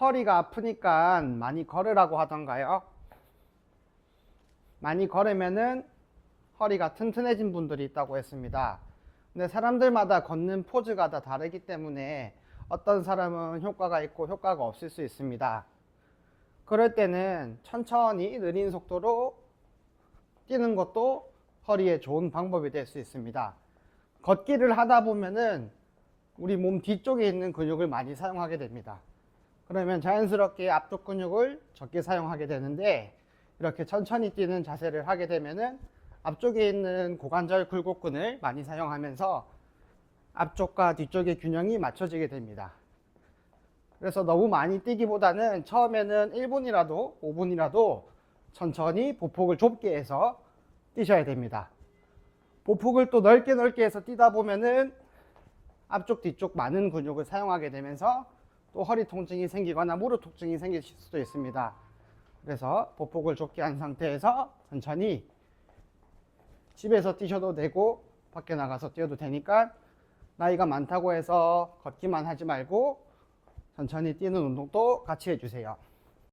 허리가 아프니까 많이 걸으라고 하던가요? 많이 걸으면은 허리가 튼튼해진 분들이 있다고 했습니다. 근데 사람들마다 걷는 포즈가 다 다르기 때문에 어떤 사람은 효과가 있고 효과가 없을 수 있습니다. 그럴 때는 천천히 느린 속도로 뛰는 것도 허리에 좋은 방법이 될 수 있습니다. 걷기를 하다 보면은 우리 몸 뒤쪽에 있는 근육을 많이 사용하게 됩니다. 그러면 자연스럽게 앞쪽 근육을 적게 사용하게 되는데 이렇게 천천히 뛰는 자세를 하게 되면은 앞쪽에 있는 고관절 굴곡근을 많이 사용하면서 앞쪽과 뒤쪽의 균형이 맞춰지게 됩니다. 그래서 너무 많이 뛰기보다는 처음에는 1분이라도 5분이라도 천천히 보폭을 좁게 해서 뛰셔야 됩니다. 보폭을 또 넓게 넓게 해서 뛰다 보면은 앞쪽 뒤쪽 많은 근육을 사용하게 되면서 또 허리 통증이 생기거나 무릎 통증이 생길 수도 있습니다. 그래서 보폭을 좁게 한 상태에서 천천히 집에서 뛰셔도 되고 밖에 나가서 뛰어도 되니까 나이가 많다고 해서 걷기만 하지 말고 천천히 뛰는 운동도 같이 해주세요.